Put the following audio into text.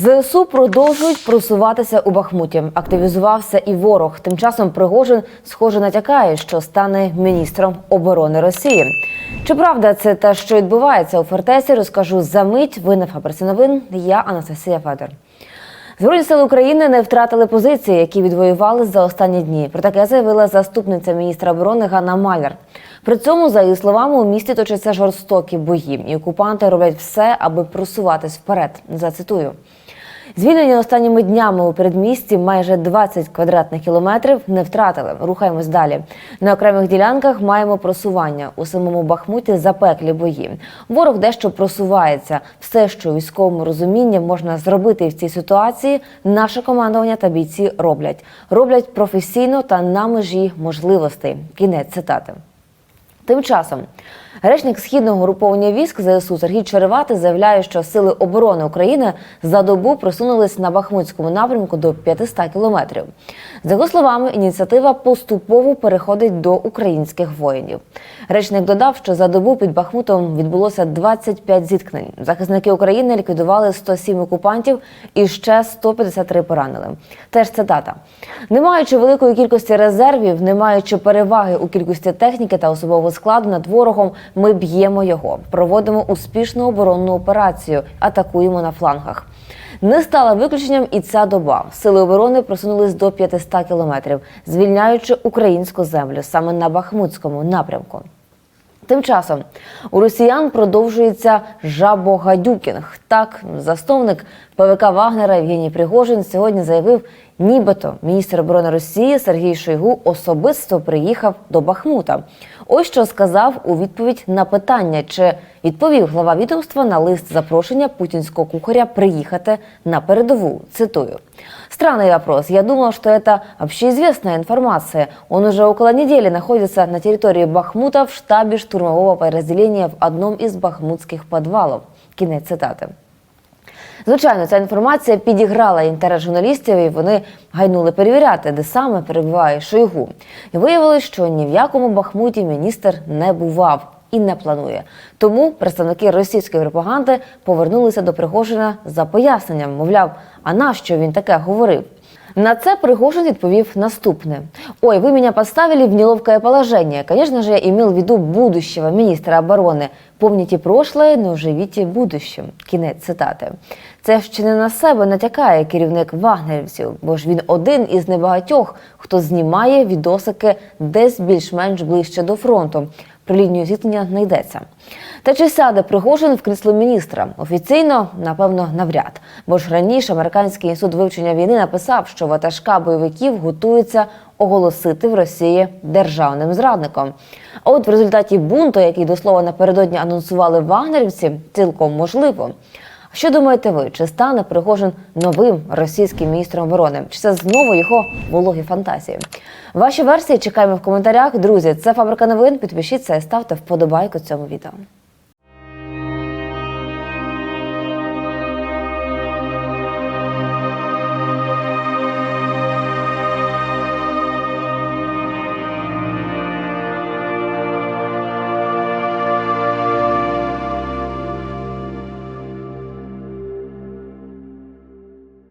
ЗСУ продовжують просуватися у Бахмуті. Активізувався і ворог. Тим часом Пригожин, схоже, натякає, що стане міністром оборони Росії. Чи правда це те, що відбувається у фортеці? Розкажу за мить. Ви на фабриці новин. Я Анастасія Федор. Збройні сили України не втратили позиції, які відвоювали за останні дні. Про таке заявила заступниця міністра оборони Ганна Маляр. При цьому, за її словами, у місті точаться жорстокі бої, і окупанти роблять все, аби просуватись вперед. Зацитую. Звільнені останніми днями у передмісті майже 20 квадратних кілометрів не втратили. Рухаємось далі. На окремих ділянках маємо просування. У самому Бахмуті запеклі бої. Ворог дещо просувається. Все, що військовому розумінні можна зробити в цій ситуації, наше командування та бійці роблять. Роблять професійно та на межі можливостей. Кінець цитати. Тим часом речник східного груповання військ ЗСУ Сергій Черевати заявляє, що сили оборони України за добу просунулись на Бахмутському напрямку до 500 кілометрів. За його словами, ініціатива поступово переходить до українських воїнів. Речник додав, що за добу під Бахмутом відбулося 25 зіткнень. Захисники України ліквідували 107 окупантів і ще 153 поранили. Теж цитата: не маючи великої кількості резервів, не маючи переваги у кількості техніки та особового складу над ворогом, ми б'ємо його, проводимо успішну оборонну операцію, атакуємо на флангах. Не стала виключенням і ця доба. Сили оборони просунулись до 500 кілометрів, звільняючи українську землю саме на Бахмутському напрямку. Тим часом у росіян продовжується жабогадюкінг. Так, засновник ПВК Вагнера Євгеній Пригожин сьогодні заявив, нібито міністр оборони Росії Сергій Шойгу особисто приїхав до Бахмута. Ось що сказав у відповідь на питання, чи відповів глава відомства на лист запрошення путінського кухаря приїхати на передову. Цитую. Странный вопрос. Я думал, что это общеизвестная информация. Он уже около недели находится на территории Бахмута в штабе штурмового подразделения в одном из бахмутских подвалов. Кінець цитати. Звичайно, ця інформація підіграла інтерес журналістів, і вони гайнули перевіряти, де саме перебуває Шойгу. І виявилось, що ні в якому Бахмуті міністр не бував і не планує. Тому представники російської пропаганди повернулися до Пригожина за поясненням. Мовляв, а нащо він таке говорив? На це Пригожин відповів наступне: Ой, ви мене поставили в неловкое положение. Конечно же, я имел в виду будущего министра обороны. Помните прошлое, но живіть будущим. Кінець цитати. Це ще не на себе натякає керівник вагнерівців, бо ж він один із небагатьох, хто знімає відосики десь більш-менш ближче до фронту. Про лінію зіткнення не йдеться. Та чи сяде Пригожин в крісло міністра? Офіційно, напевно, навряд. Бо ж раніше американський інститут вивчення війни написав, що ватажка бойовиків готується оголосити в Росії державним зрадником. А от в результаті бунту, який до слова напередодні анонсували вагнерівці, цілком можливо. Що думаєте ви? Чи стане Пригожин новим російським міністром оборони? Чи це знову його вологі фантазії? Ваші версії чекаємо в коментарях. Друзі, це фабрика новин. Підпишіться і ставте вподобайку цьому відео.